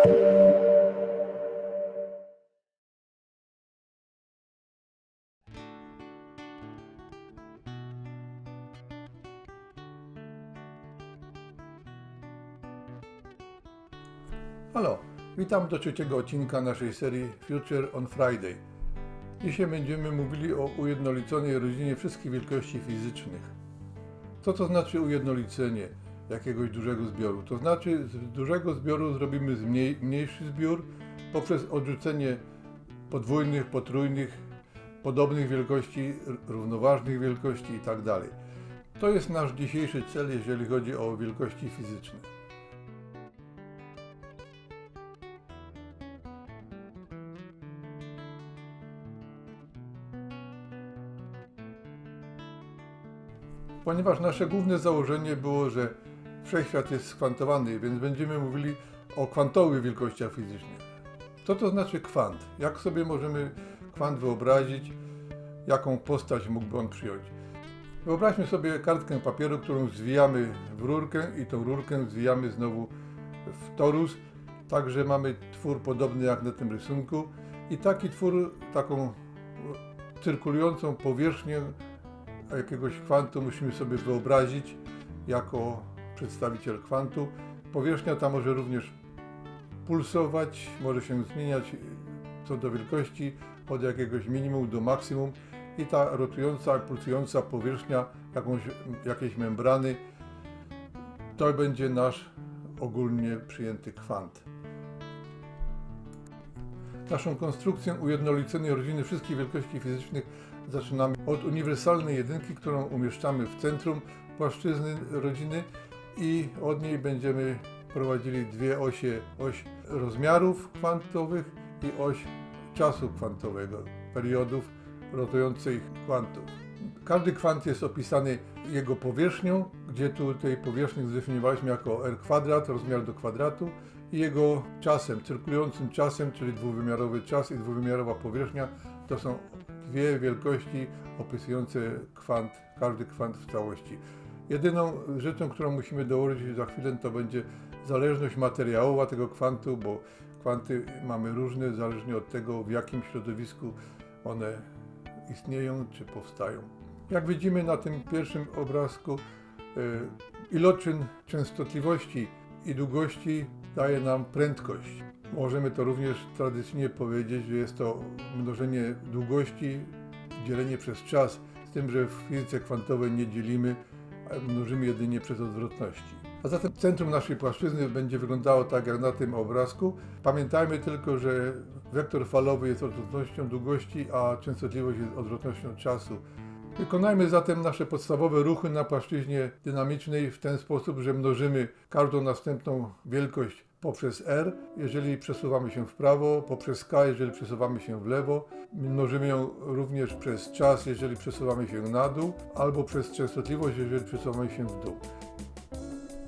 Halo, witam do trzeciego odcinka naszej serii Future on Friday. Dzisiaj będziemy mówili o ujednoliconej rodzinie wszystkich wielkości fizycznych. Co to znaczy ujednolicenie jakiegoś dużego zbioru? To znaczy z dużego zbioru zrobimy zmniej, mniejszy zbiór poprzez odrzucenie podwójnych, potrójnych, podobnych wielkości, równoważnych wielkości itd. To jest nasz dzisiejszy cel, jeżeli chodzi o wielkości fizyczne. Ponieważ nasze główne założenie było, że wszechświat jest skwantowany, więc będziemy mówili o kwantowych wielkościach fizycznych. Co to znaczy kwant? Jak sobie możemy kwant wyobrazić? Jaką postać mógłby on przyjąć? Wyobraźmy sobie kartkę papieru, którą zwijamy w rurkę i tą rurkę zwijamy znowu w torus, tak że mamy twór podobny jak na tym rysunku i taki twór, taką cyrkulującą powierzchnię jakiegoś kwantu musimy sobie wyobrazić jako przedstawiciel kwantu. Powierzchnia ta może również pulsować, może się zmieniać co do wielkości od jakiegoś minimum do maksimum i ta rotująca, pulsująca powierzchnia jakąś, jakiejś membrany to będzie nasz ogólnie przyjęty kwant. Naszą konstrukcję ujednoliconej rodziny wszystkich wielkości fizycznych zaczynamy od uniwersalnej jedynki, którą umieszczamy w centrum płaszczyzny rodziny i od niej będziemy prowadzili dwie osie, oś rozmiarów kwantowych i oś czasu kwantowego, periodów rotujących kwantów. Każdy kwant jest opisany jego powierzchnią, gdzie tu tej powierzchnię zdefiniowaliśmy jako r kwadrat, rozmiar do kwadratu i jego czasem, cyrkulującym czasem, czyli dwuwymiarowy czas i dwuwymiarowa powierzchnia, to są dwie wielkości opisujące kwant, każdy kwant w całości. Jedyną rzeczą, którą musimy dołożyć za chwilę, to będzie zależność materiałowa tego kwantu, bo kwanty mamy różne, zależnie od tego, w jakim środowisku one istnieją czy powstają. Jak widzimy na tym pierwszym obrazku, y, iloczyn częstotliwości i długości daje nam prędkość. Możemy to również tradycyjnie powiedzieć, że jest to mnożenie długości, dzielenie przez czas, z tym, że w fizyce kwantowej nie dzielimy, mnożymy jedynie przez odwrotności. A zatem centrum naszej płaszczyzny będzie wyglądało tak jak na tym obrazku. Pamiętajmy tylko, że wektor falowy jest odwrotnością długości, a częstotliwość jest odwrotnością czasu. Wykonajmy zatem nasze podstawowe ruchy na płaszczyźnie dynamicznej w ten sposób, że mnożymy każdą następną wielkość poprzez r, jeżeli przesuwamy się w prawo, poprzez k, jeżeli przesuwamy się w lewo. Mnożymy ją również przez czas, jeżeli przesuwamy się na dół, albo przez częstotliwość, jeżeli przesuwamy się w dół.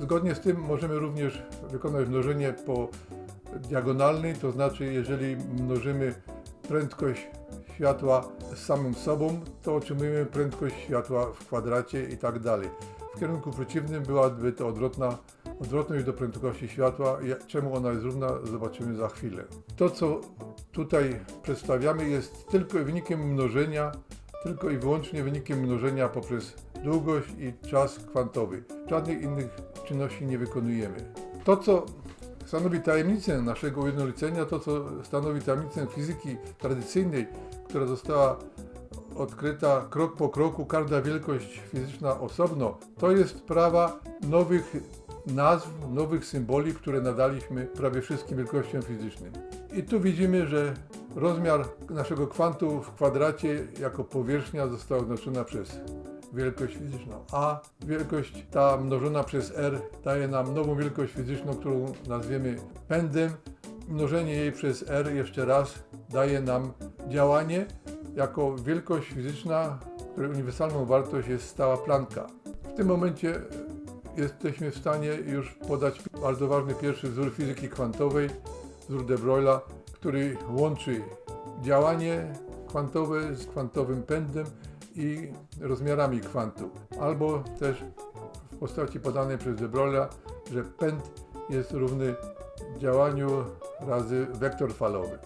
Zgodnie z tym możemy również wykonać mnożenie po diagonalnej, to znaczy jeżeli mnożymy prędkość światła z samym sobą, to otrzymujemy prędkość światła w kwadracie i tak dalej. W kierunku przeciwnym byłaby to odwrotna, odwrotność do prędkości światła. Czemu ona jest równa, zobaczymy za chwilę. To, co tutaj przedstawiamy, jest tylko wynikiem mnożenia, tylko i wyłącznie wynikiem mnożenia poprzez długość i czas kwantowy. Żadnych innych czynności nie wykonujemy. To, co stanowi tajemnicę naszego ujednolicenia, to co stanowi tajemnicę fizyki tradycyjnej, która została odkryta krok po kroku, każda wielkość fizyczna osobno, to jest sprawa nowych nazw, nowych symboli, które nadaliśmy prawie wszystkim wielkościom fizycznym. I tu widzimy, że rozmiar naszego kwantu w kwadracie jako powierzchnia została oznaczona przez wielkość fizyczną a. Wielkość ta mnożona przez r daje nam nową wielkość fizyczną, którą nazwiemy pędem. Mnożenie jej przez r jeszcze raz daje nam działanie jako wielkość fizyczna, której uniwersalną wartość jest stała Plancka. W tym momencie jesteśmy w stanie już podać bardzo ważny pierwszy wzór fizyki kwantowej, wzór de Broglie'a, który łączy działanie kwantowe z kwantowym pędem i rozmiarami kwantu, albo też w postaci podanej przez de Broglie'a, że pęd jest równy działaniu razy wektor falowy.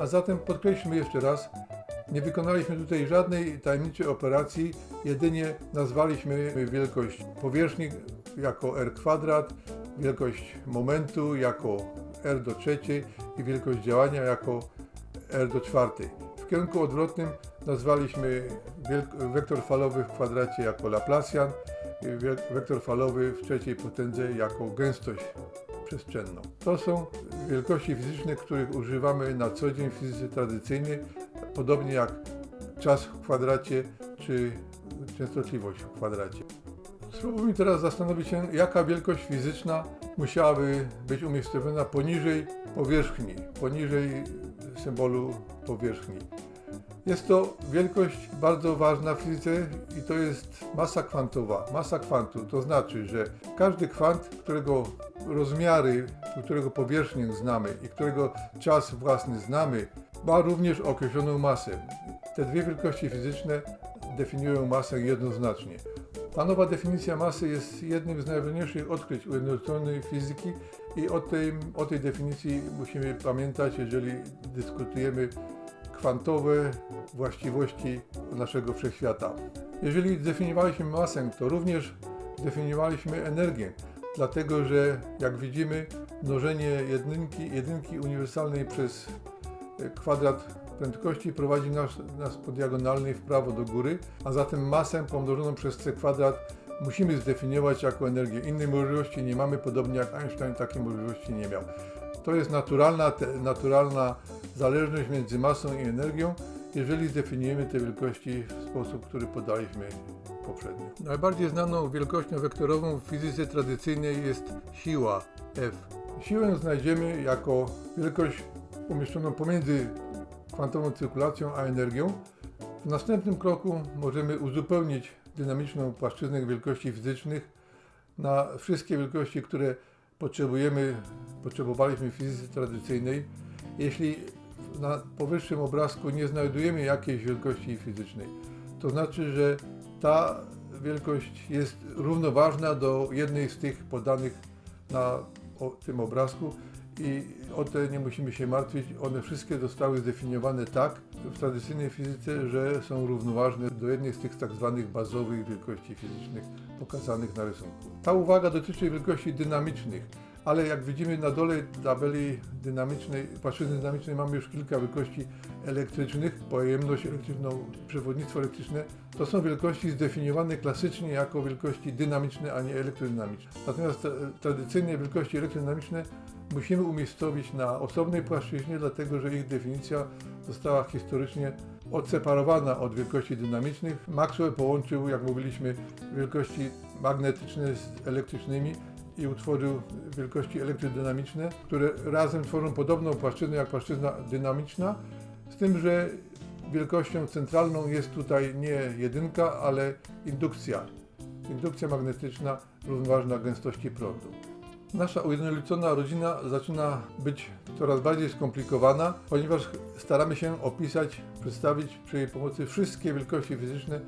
A zatem podkreślmy jeszcze raz, nie wykonaliśmy tutaj żadnej tajemniczej operacji, jedynie nazwaliśmy wielkość powierzchni jako r kwadrat, wielkość momentu jako r do trzeciej i wielkość działania jako r do czwartej. W kierunku odwrotnym nazwaliśmy wektor falowy w kwadracie jako Laplacian, wektor falowy w trzeciej potędze jako gęstość przestrzenną. To są wielkości fizyczne, których używamy na co dzień w fizyce tradycyjnej, podobnie jak czas w kwadracie czy częstotliwość w kwadracie. Spróbujmy teraz zastanowić się, jaka wielkość fizyczna musiałaby być umiejscowiona poniżej powierzchni, poniżej symbolu powierzchni. Jest to wielkość bardzo ważna w fizyce i to jest masa kwantowa. Masa kwantu to znaczy, że każdy kwant, którego rozmiary, którego powierzchnię znamy i którego czas własny znamy, ma również określoną masę. Te dwie wielkości fizyczne definiują masę jednoznacznie. Ta nowa definicja masy jest jednym z najważniejszych odkryć ujednoliconej fizyki i o tej, o tej definicji musimy pamiętać, jeżeli dyskutujemy kwantowe właściwości naszego wszechświata. Jeżeli zdefiniowaliśmy masę, to również zdefiniowaliśmy energię, dlatego że jak widzimy mnożenie jedynki, jedynki uniwersalnej przez kwadrat prędkości prowadzi nas, nas po diagonalnej w prawo do góry, a zatem masę pomnożoną przez c kwadrat musimy zdefiniować jako energię. Innej możliwości nie mamy, podobnie jak Einstein takiej możliwości nie miał. To jest naturalna, te, naturalna zależność między masą i energią, jeżeli zdefiniujemy te wielkości w sposób, który podaliśmy poprzednio. Najbardziej znaną wielkością wektorową w fizyce tradycyjnej jest siła F. Siłę znajdziemy jako wielkość umieszczoną pomiędzy kwantową cyrkulacją a energią. W następnym kroku możemy uzupełnić dynamiczną płaszczyznę wielkości fizycznych na wszystkie wielkości, które potrzebujemy, potrzebowaliśmy w fizyce tradycyjnej. Jeśli na powyższym obrazku nie znajdujemy jakiejś wielkości fizycznej, to znaczy, że ta wielkość jest równoważna do jednej z tych podanych na tym obrazku i o te nie musimy się martwić. One wszystkie zostały zdefiniowane tak w tradycyjnej fizyce, że są równoważne do jednej z tych tak zwanych bazowych wielkości fizycznych pokazanych na rysunku. Ta uwaga dotyczy wielkości dynamicznych, ale jak widzimy na dole tabeli dynamicznej, płaszczyzny dynamicznej mamy już kilka wielkości elektrycznych, pojemność elektryczną, przewodnictwo elektryczne, to są wielkości zdefiniowane klasycznie jako wielkości dynamiczne, a nie elektrodynamiczne. Natomiast te, tradycyjne wielkości elektrodynamiczne musimy umiejscowić na osobnej płaszczyźnie, dlatego że ich definicja została historycznie odseparowana od wielkości dynamicznych. Maxwell połączył, jak mówiliśmy, wielkości magnetyczne z elektrycznymi i utworzył wielkości elektrodynamiczne, które razem tworzą podobną płaszczyznę jak płaszczyzna dynamiczna, z tym, że wielkością centralną jest tutaj nie jedynka, ale indukcja. Indukcja magnetyczna równoważna gęstości prądu. Nasza ujednolicona rodzina zaczyna być coraz bardziej skomplikowana, ponieważ staramy się opisać, przedstawić przy jej pomocy wszystkie wielkości fizyczne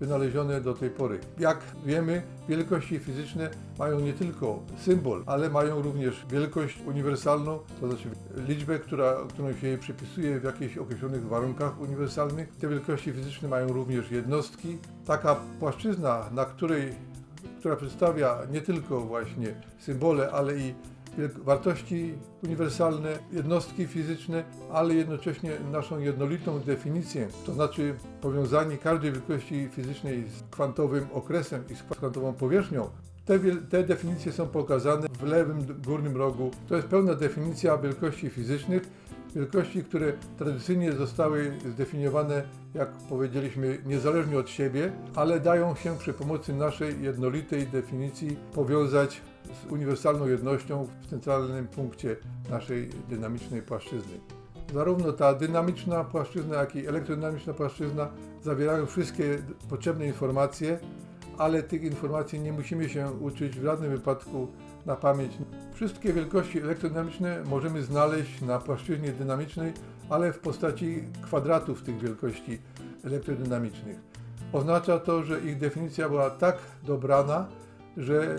wynalezione do tej pory. Jak wiemy, wielkości fizyczne mają nie tylko symbol, ale mają również wielkość uniwersalną, to znaczy liczbę, która, którą się jej przypisuje w jakichś określonych warunkach uniwersalnych. Te wielkości fizyczne mają również jednostki. Taka płaszczyzna, na której która przedstawia nie tylko właśnie symbole, ale i wartości uniwersalne, jednostki fizyczne, ale jednocześnie naszą jednolitą definicję, to znaczy powiązanie każdej wielkości fizycznej z kwantowym okresem i z kwantową powierzchnią. Te, te definicje są pokazane w lewym górnym rogu. To jest pełna definicja wielkości fizycznych, wielkości, które tradycyjnie zostały zdefiniowane, jak powiedzieliśmy, niezależnie od siebie, ale dają się przy pomocy naszej jednolitej definicji powiązać z uniwersalną jednością w centralnym punkcie naszej dynamicznej płaszczyzny. Zarówno ta dynamiczna płaszczyzna, jak i elektrodynamiczna płaszczyzna zawierają wszystkie potrzebne informacje, ale tych informacji nie musimy się uczyć w żadnym wypadku na pamięć. Wszystkie wielkości elektrodynamiczne możemy znaleźć na płaszczyźnie dynamicznej, ale w postaci kwadratów tych wielkości elektrodynamicznych. Oznacza to, że ich definicja była tak dobrana, że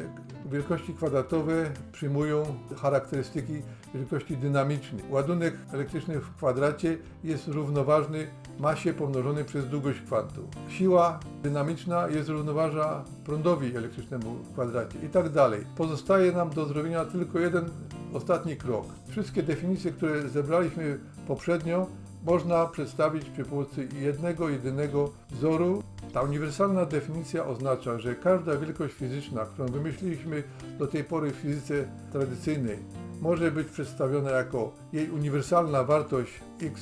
wielkości kwadratowe przyjmują charakterystyki wielkości dynamicznej. Ładunek elektryczny w kwadracie jest równoważny masie pomnożonej przez długość kwantu. Siła dynamiczna jest równoważna prądowi elektrycznemu w kwadracie i tak dalej. Pozostaje nam do zrobienia tylko jeden ostatni krok. Wszystkie definicje, które zebraliśmy poprzednio, można przedstawić przy pomocy jednego, jedynego wzoru. Ta uniwersalna definicja oznacza, że każda wielkość fizyczna, którą wymyśliliśmy do tej pory w fizyce tradycyjnej, może być przedstawiona jako jej uniwersalna wartość x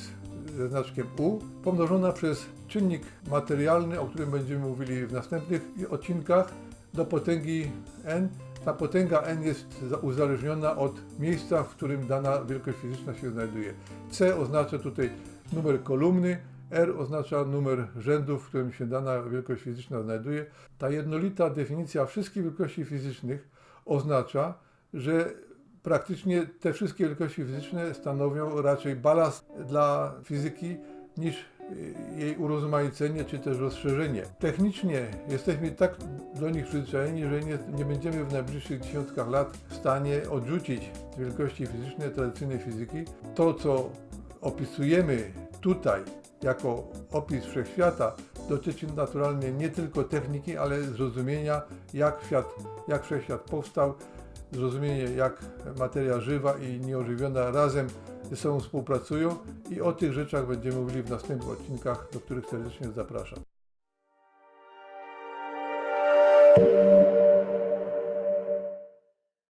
ze znaczkiem u, pomnożona przez czynnik materialny, o którym będziemy mówili w następnych odcinkach, do potęgi n. Ta potęga n jest za- uzależniona od miejsca, w którym dana wielkość fizyczna się znajduje. C oznacza tutaj numer kolumny, R oznacza numer rzędu, w którym się dana wielkość fizyczna znajduje. Ta jednolita definicja wszystkich wielkości fizycznych oznacza, że praktycznie te wszystkie wielkości fizyczne stanowią raczej balast dla fizyki niż jej urozmaicenie czy też rozszerzenie. Technicznie jesteśmy tak do nich przyzwyczajeni, że nie, nie będziemy w najbliższych dziesiątkach lat w stanie odrzucić wielkości fizyczne tradycyjnej fizyki. To, co opisujemy tutaj jako opis wszechświata, dotyczy naturalnie nie tylko techniki, ale zrozumienia, jak świat, jak wszechświat powstał, zrozumienie, jak materia żywa i nieożywiona razem ze sobą współpracują i o tych rzeczach będziemy mówili w następnych odcinkach, do których serdecznie zapraszam.